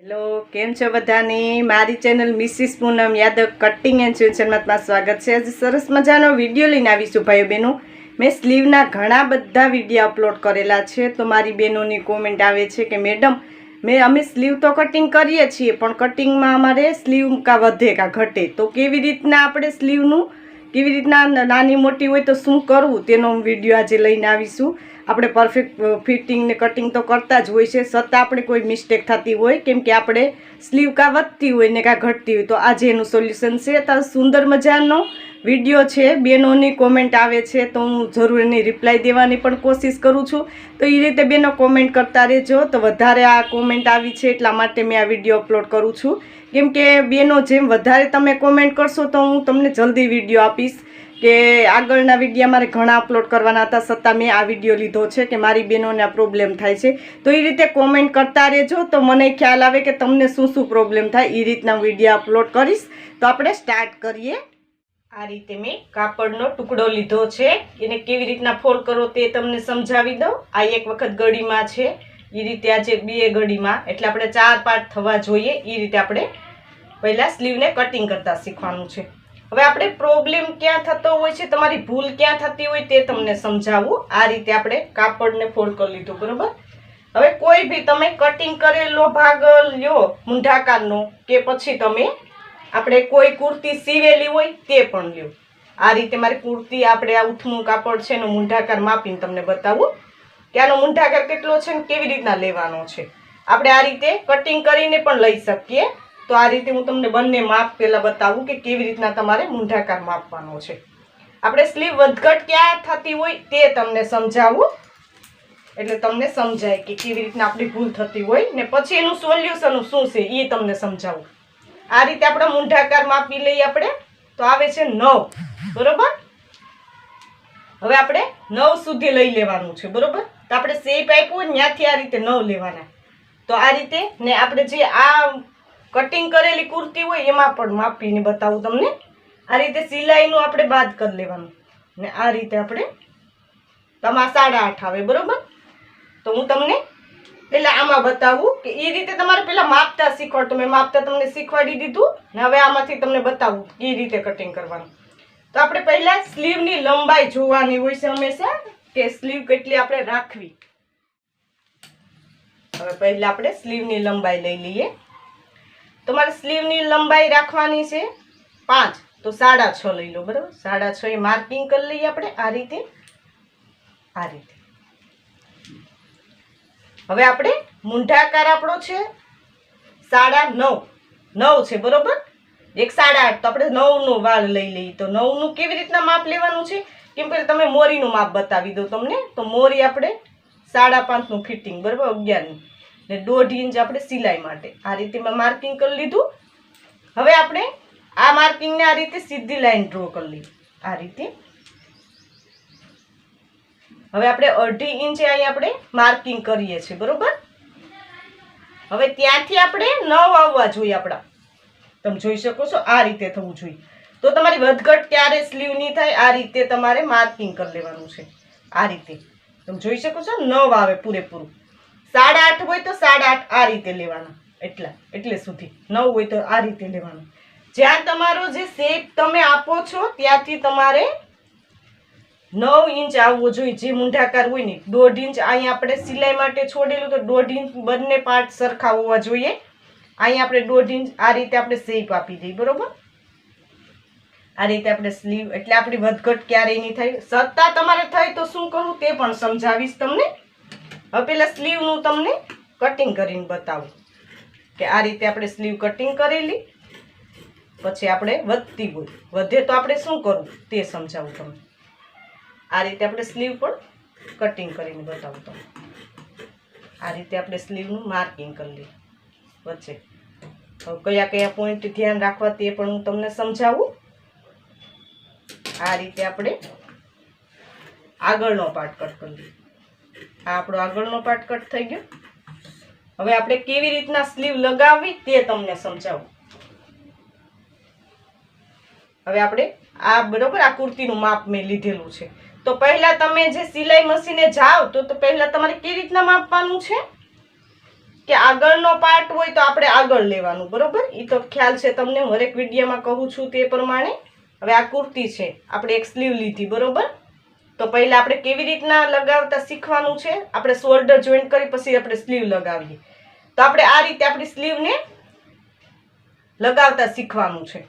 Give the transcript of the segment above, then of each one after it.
Hello, કેમ છો બધાની? મારી channel Mrs Poonam Yadav cutting and ટ્યુશનમાં સ્વાગત છે. આજે સરસ મજાનો વીડિયો લઈને આવીશું ભાઈઓ બહેનો. મેં સ્લીવના ઘણા બધા વીડિયો અપલોડ કરેલા છે. તો મારી બહેનોની કોમેન્ટ આવે છે કે, મેડમ, મેં, અમે સ્લીવ તો કટિંગ કરીએ છીએ, પણ કટિંગમાં અમારે સ્લીવ કા વધે કા ઘટે? તો કેવી રીતના આપણે સ્લીવનું કેવી રીતના નાની મોટી હોય તો શું કરવું? તેનો વીડિયો આજે લઈને આવીશું. આપણે પરફેક્ટ ફિટિંગ ને કટિંગ તો કરતા જ હોય છે. છતાં આપણે કોઈ મિસ્ટેક થતી હોય, કેમ કે આપણે સ્લીવ કાં વધતી હોય ને કાં ઘટતી હોય, તો આજે એનું સોલ્યુશન છે. તો સુંદર મજાનો વીડિયો છે, બેનોની કોમેન્ટ આવે છે, તો હું જરૂર એની રિપ્લાય દેવાની પણ કોશિશ કરું છું. તો એ રીતે બેનો કોમેન્ટ કરતા રહેજો. તો વધારે આ કોમેન્ટ આવી છે એટલા માટે મેં આ વીડિયો અપલોડ કરું છું. કેમ કે બેનો જેમ વધારે તમે કોમેન્ટ કરશો તો હું તમને જલ્દી વીડિયો આપીશ કે આગળના વિડીયા મારે ઘણા અપલોડ કરવાના હતા છતાં મેં આ વીડિયો લીધો છે કે મારી બહેનોને આ પ્રોબ્લેમ થાય છે. તો એ રીતે કોમેન્ટ કરતા રહેજો. તો મને ખ્યાલ આવે કે તમને શું શું પ્રોબ્લેમ થાય એ રીતના વીડિયો અપલોડ કરીશ. તો આપણે સ્ટાર્ટ કરીએ. આ રીતે મેં કાપડનો ટુકડો લીધો છે. એને કેવી રીતના ફોલ્ડ કરો તે તમને સમજાવી દઉં. આ એક વખત ગળીમાં છે. એ રીતે આજે બે ગળીમાં. એટલે આપણે ચાર પાર્ટ થવા જોઈએ. એ રીતે આપણે પહેલાં સ્લીવને કટિંગ કરતાં શીખવાનું છે. હવે આપણે પ્રોબ્લેમ ક્યાં થતો હોય છે, તમારી ભૂલ ક્યાં થતી હોય તે તમને સમજાવું. આ રીતે આપણે કાપડને ફોલ્ડ કરી લીધું, બરાબર? હવે કોઈ બી તમે કટિંગ કરેલો ભાગ લ્યો, મૂંઢાકારનો, કે પછી તમે આપણે કોઈ કુર્તી સીવેલી હોય તે પણ લ્યો. આ રીતે મારી કુર્તી, આપણે આ ઉઠનું કાપડ છે એનો મૂંઢાકાર માપીને તમને બતાવું. કે આનો મૂંઢાકાર કેટલો છે ને કેવી રીતના લેવાનો છે. આપણે આ રીતે કટિંગ કરીને પણ લઈ શકીએ. તો આ રીતે હું તમને બંને માપ પહેલાં બતાવું કે કેવી રીતના તમારે મૂંઢાકાર માપવાનો છે. આપણે સ્લીવ વધઘટ ક્યાં થતી હોય તે તમને સમજાવું. એટલે તમને સમજાય કે કેવી રીતના આપણી ભૂલ થતી હોય ને પછી એનું સોલ્યુશન શું છે એ તમને સમજાવું. આ રીતે આપણે મૂંઢાકાર માપી લઈએ આપણે. તો આવે છે નવ. બરોબર? હવે આપણે નવ સુધી લઈ લેવાનું છે, બરોબર? તો આપણે શેપ આપ્યું ત્યાંથી આ રીતે નવ લેવાના. તો આ રીતે ને આપણે જે આ કટિંગ કરેલી કુર્તી હોય એમાં પણ માપીને બતાવું તમને. આ રીતે સિલાઈનું આપણે બાદ કરી લેવાનું. ને આ રીતે આપણે તમારા સાડા આઠ આવે, બરોબર? તો હું તમને પેલા આમાં બતાવું કે એ રીતે તમારે પેલા માપતા શીખવાડ. મેં માપતા તમને શીખવાડી દીધું ને હવે આમાંથી તમને બતાવું એ રીતે કટિંગ કરવાનું. તો આપણે પહેલા સ્લીવની લંબાઈ જોવાની હોય છે હંમેશા કે સ્લીવ કેટલી આપણે રાખવી? હવે પહેલા આપણે સ્લીવની લંબાઈ લઈ લઈએ. તમારે સ્લીવની લંબાઈ રાખવાની છે પાંચ. તો સાડા છ લઈ લો, બરાબર? સાડા છ એ માર્કિંગ કરી લઈએ આપણે આ રીતે. આ રીતે. હવે આપણે મૂંઢાકાર આપણો છે સાડા નવ. નવ છે, બરોબર? એક સાડા આઠ, તો આપણે નવનો વાળ લઈ લઈએ. તો નવનું કેવી રીતના માપ લેવાનું છે? કેમ કે તમે મોરીનું માપ બતાવી દો તમને. તો મોરી આપણે સાડા પાંચનું ફિટિંગ, બરાબર? અગિયારનું. ને દોઢ ઇંચ આપણે સિલાઈ માટે. આ રીતે મેં માર્કિંગ કરી લીધું. હવે આપણે આ માર્કિંગને આ રીતે સીધી લાઈન ડ્રો કરી લીધી. આ રીતે હવે આપણે અઢી ઇંચ અહીં આપણે માર્કિંગ કરીએ છીએ, બરોબર? હવે ત્યાંથી આપણે નવ આવવા જોઈએ આપણા. તમે જોઈ શકો છો, આ રીતે થવું જોઈએ. તો તમારી વધઘટ ક્યારે સ્લીવ નહીં થાય, આ રીતે તમારે માર્કિંગ કરી લેવાનું છે. આ રીતે. તમે જોઈ શકો છો, નવ આવે પૂરેપૂરું. સાડા આઠ હોય તો સાડા આઠ આ રીતે લેવાના. એટલા, એટલે સુધી. નવ હોય તો આ રીતે લેવાનું. જ્યાં તમારો જે શેપ તમે આપો છો, ત્યાંથી તમારે નવ ઇંચ આવવો જોઈએ, જે મૂંઢાકાર હોય ને, દોઢ ઇંચ. અહીંયા આપણે સિલાઈ માટે છોડેલું તો દોઢ ઇંચ બંને પાર્ટ સરખા હોવા જોઈએ. અહીંયા આપણે દોઢ ઇંચ આ રીતે આપણે શેપ આપી દઈએ, બરોબર? આ રીતે આપણે સ્લીવ એટલે આપણી વધઘટ ક્યારેય નહીં થાય. સત્તા તમારે થાય તો શું કરવું તે પણ સમજાવીશ તમને. હવે પેલા સ્લીવનું તમને કટિંગ કરીને બતાવું કે આ રીતે આપણે સ્લીવ કટિંગ કરેલી, પછી આપણે વધતી હોય. વધે તો આપણે શું કરવું તે સમજાવું તમને. આ રીતે આપણે સ્લીવ પણ કટિંગ કરીને બતાવું તમને. આ રીતે આપણે સ્લીવનું માર્કિંગ કરી લઈએ. વચ્ચે. હવે કયા કયા પોઈન્ટ ધ્યાન રાખવા તે પણ હું તમને સમજાવું. આ રીતે આપણે આગળનો પાર્ટ કટ કરી લઈએ. આ આપણો આગળનો પાર્ટ કટ થઈ ગયો. હવે આપણે કેવી રીતના સ્લીવ લગાવવી તે તમને સમજાવું. હવે આપણે આ બરોબર આ કુર્તીનું માપ મેં લીધેલું છે. તો પહેલા તમે જે સિલાઈ મશીને જાઓ તો પહેલા તમારે કેવી રીતના માપવાનું છે? કે આગળનો પાર્ટ હોય તો આપણે આગળ લેવાનું, બરોબર? એ તો ખ્યાલ છે તમને, હું હરેક વિડીયોમાં કહું છું તે પ્રમાણે. હવે આ કુર્તી છે, આપણે એક સ્લીવ લીધી, બરોબર? તો પહેલાં આપણે કેવી રીતના લગાવતા શીખવાનું છે? આપણે શોલ્ડર જોઈન્ટ કરી, પછી આપણે સ્લીવ લગાવીએ. તો આપણે આ રીતે આપણી સ્લીવને લગાવતા શીખવાનું છે.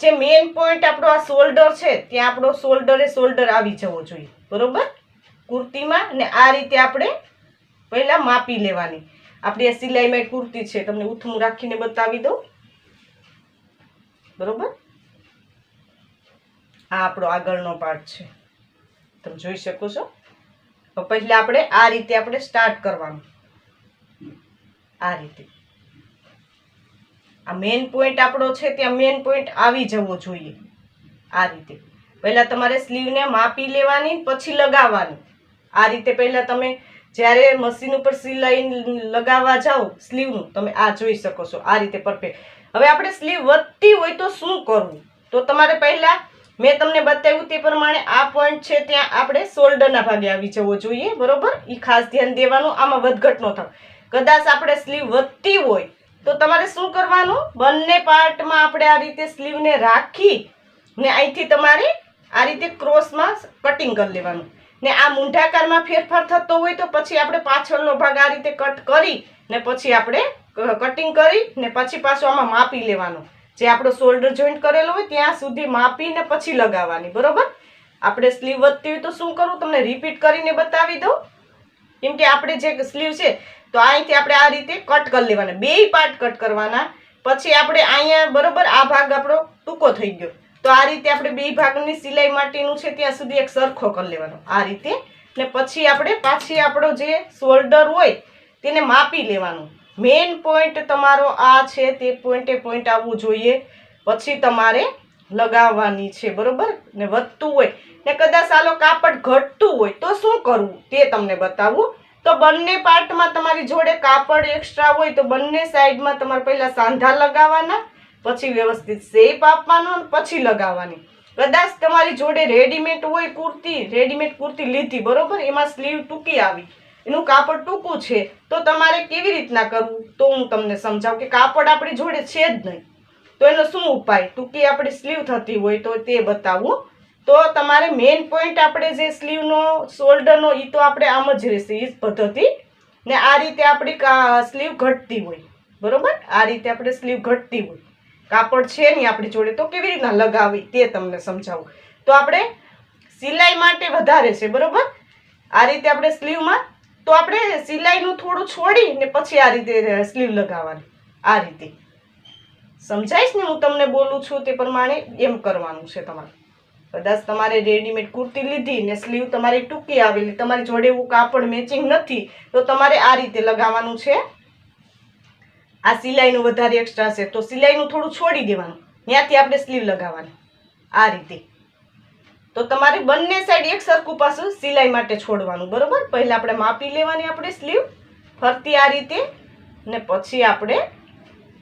જે મેઇન પોઈન્ટ આપણો આ શોલ્ડર છે, ત્યાં આપણો શોલ્ડરે શોલ્ડર આવી જવો જોઈએ. બરોબર? કુર્તીમાં ને આ રીતે આપણે પહેલાં માપી લેવાની. આપણી આ સિલાઈમાં કુર્તી છે, તમને ઉથમું રાખીને બતાવી દઉં. બરોબર? આ આપણો આગળનો પાર્ટ છે. તમે જોઈ શકો છો. પહેલાં આપણે આ રીતે આપણે સ્ટાર્ટ કરવાનું. આ રીતે. આ મેઇન પોઈન્ટ આપણો છે, ત્યાં મેઇન પોઈન્ટ આવી જવો જોઈએ. આ રીતે. પહેલાં તમારે સ્લીવને માપી લેવાની પછી લગાવવાની. આ રીતે પહેલાં તમે જ્યારે મશીન ઉપર સિલાઈ લગાવવા જાઓ સ્લીવનું તમે આ જોઈ શકો છો. આ રીતે પરફેક્ટ હવે આપણે સ્લીવ વધતી હોય તો શું કરવું? તો તમારે પહેલાં, મેં તમને બતાવ્યું તે પ્રમાણે આ પોઈન્ટ છે ત્યાં આપણે શોલ્ડરના ભાગે આવી જવો જોઈએ, બરોબર? એ ખાસ ધ્યાન દેવાનું, આમાં વધઘટ ન થાય. કદાચ આપણે સ્લીવ વધતી હોય તો તમારે શું કરવાનું? બંને પાર્ટમાં આપણે આ રીતે સ્લીવને રાખી ને અહીંથી તમારે આ રીતે ક્રોસમાં કટિંગ કરી લેવાનું. ને આ મૂંઢાકારમાં ફેરફાર થતો હોય તો પછી આપણે પાછળનો ભાગ આ રીતે કટ કરી ને પછી આપણે કટિંગ કરી ને પછી પાછું આમાં માપી લેવાનું. જે આપણો શોલ્ડર જોઈન્ટ કરેલો હોય ત્યાં સુધી માપીને પછી લગાવવાની, બરોબર? આપણે સ્લીવ વધતી હોય તો શું કરવું તમને રિપીટ કરીને બતાવી દઉં. કેમ કે આપણે જે સ્લીવ છે, તો અહીંથી આપણે આ રીતે કટ કરી લેવાના. બે પાર્ટ કટ કરવાના. પછી આપણે અહીંયા બરોબર આ ભાગ આપણો ટૂંકો થઈ ગયો. તો આ રીતે આપણે બે ભાગની સિલાઈ માટેનું છે, ત્યાં સુધી એક સરખો કરી લેવાનો. આ રીતે. ને પછી આપણે પાછી આપણો જે શોલ્ડર હોય, તેને માપી લેવાનું. મેઇન પોઈન્ટ તમારો આ છે, તે પોઈન્ટે પોઈન્ટ આવવું જોઈએ. પછી તમારે લગાવવાની છે, બરોબર? ને વધતું હોય ને કદાચ આલો કાપડ ઘટતું હોય તો શું કરવું? તે તમને બતાવું. તો બંને પાર્ટમાં તમારી જોડે કાપડ એક્સ્ટ્રા હોય તો બંને સાઈડમાં તમારે પહેલાં સાંધા લગાવવાના, પછી વ્યવસ્થિત શેપ આપવાનો પછી લગાવવાની. કદાચ તમારી જોડે રેડીમેડ હોય કુર્તી રેડીમેડ કુર્તી લીધી, બરોબર? એમાં સ્લીવ ટૂંકી આવી. એનું કાપડ ટૂંકું છે, તો તમારે કેવી રીતના કરવું? તો હું તમને સમજાવું કે કાપડ આપણી જોડે છે જ નહીં. તો એનો શું ઉપાય? ટૂંકી આપણી સ્લીવ થતી હોય તો તે બતાવું. તો તમારે મેઇન પોઈન્ટ આપણે જે સ્લીવનો શોલ્ડરનો એ તો આપણે આમ જ રહેશે એ જ પદ્ધતિ. ને આ રીતે આપણી સ્લીવ ઘટતી હોય. બરોબર? આ રીતે આપણે સ્લીવ ઘટતી હોય. કાપડ છે નહીં આપણી જોડે, તો કેવી રીતના લગાવી તે તમને સમજાવું. તો આપણે સિલાઈ માટે વધારે છે, બરાબર? આ રીતે આપણે સ્લીવમાં તો આપણે સિલાઈનું થોડું છોડી ને પછી આ રીતે સ્લીવ લગાવવાની. આ રીતે. સમજાય ને હું તમને બોલું છું તે પ્રમાણે એમ કરવાનું છે તમારે. કદાચ તમારે રેડીમેડ કુર્તી લીધી ને સ્લીવ તમારી ટૂંકી આવેલી, તમારી જોડે એવું કાપડ મેચિંગ નથી, તો તમારે આ રીતે લગાવવાનું છે. આ સિલાઈનું વધારે એક્સ્ટ્રા છે, તો સિલાઈનું થોડું છોડી દેવાનું, ત્યાંથી આપણે સ્લીવ લગાવવાની, આ રીતે. તો તમારે બંને સાઈડ એક સરખું પાછું સિલાઈ માટે છોડવાનું, બરાબર? પહેલાં આપણે માપી લેવાની આપણે સ્લીવ ફરતી આ રીતે, ને પછી આપણે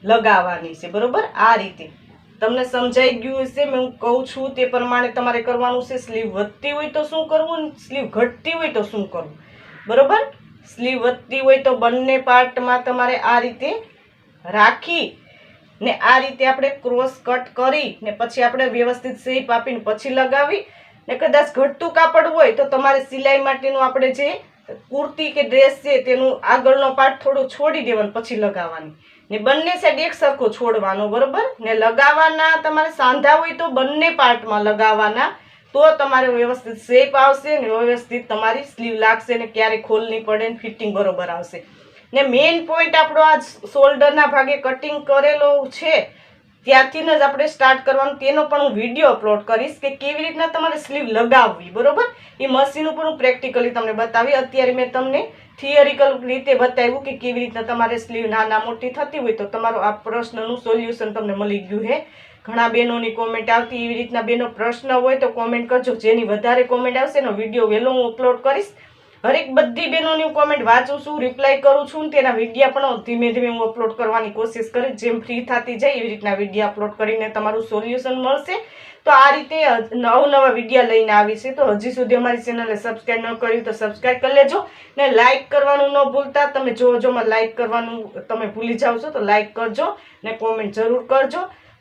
લગાવવાની છે, બરોબર? આ રીતે. તમને સમજાઈ ગયું હશે, મેં હું કહું છું તે પ્રમાણે તમારે કરવાનું છે. સ્લીવ વધતી હોય તો શું કરવું સ્લીવ ઘટતી હોય તો શું કરવું? બરાબર? સ્લીવ વધતી હોય તો બંને પાર્ટમાં તમારે આ રીતે રાખી ને આ રીતે આપણે ક્રોસ કટ કરી ને પછી આપણે વ્યવસ્થિત શેપ આપીને પછી લગાવી ને કદાચ ઘટતું કાપડ હોય તો તમારે સિલાઈ માટેનું આપણે જે કુર્તી કે ડ્રેસ છે તેનું આગળનો પાર્ટ થોડો છોડી દેવાનો, પછી લગાવવાની. ને બંને સાઈડ એક સરખો છોડવાનો, બરોબર? ને લગાવવાના તમારે સાંધા હોય તો બંને પાર્ટમાં લગાવવાના, તો તમારે વ્યવસ્થિત શેપ આવશે ને વ્યવસ્થિત તમારી સ્લીવ લાગશે ને ક્યારે ખોલ નહીં પડે ને ફિટિંગ બરોબર આવશે. ને મેઇન પોઈન્ટ આપણો આ શોલ્ડરના ભાગે કટિંગ કરેલો છે ત્યાંથી જ આપણે સ્ટાર્ટ કરવાનું. તેનો પણ હું વીડિયો અપલોડ કરીશ કે કેવી રીતના તમારે સ્લીવ લગાવવી, બરોબર? એ મશીન ઉપર હું પ્રેક્ટિકલી તમને બતાવી. અત્યારે મેં તમને થિયરિકલ રીતે બતાવ્યું કે કેવી રીતના તમારે સ્લીવ નાના મોટી થતી હોય તો તમારો આ પ્રશ્નનું સોલ્યુશન તમને મળી ગયું હે ઘણા બહેનોની કોમેન્ટ આવતી, એવી રીતના બેનો પ્રશ્ન હોય તો કોમેન્ટ કરજો. જેની વધારે કોમેન્ટ આવશે એનો વીડિયો વહેલો હું અપલોડ કરીશ. હરેક બધી બહેનોની હું કોમેન્ટ વાંચું છું રિપ્લાય કરું છું તેના વિડીયા પણ ધીમે ધીમે હું અપલોડ કરવાની કોશિશ કરીશ. જેમ ફ્રી થતી જાય એવી રીતના વિડીયા અપલોડ કરીને તમારું સોલ્યુશન મળશે. તો આ રીતે અવનવા વિડીયા લઈને આવી છે. તો હજી સુધી અમારી ચેનલને સબસ્ક્રાઈબ ન કર્યું તો સબસ્ક્રાઈબ કરી લેજો ને લાઇક કરવાનું ન ભૂલતા. તમે જો જોમાં લાઇક કરવાનું તમે ભૂલી જાઓ છો તો લાઇક કરજો ને કોમેન્ટ જરૂર કરજો.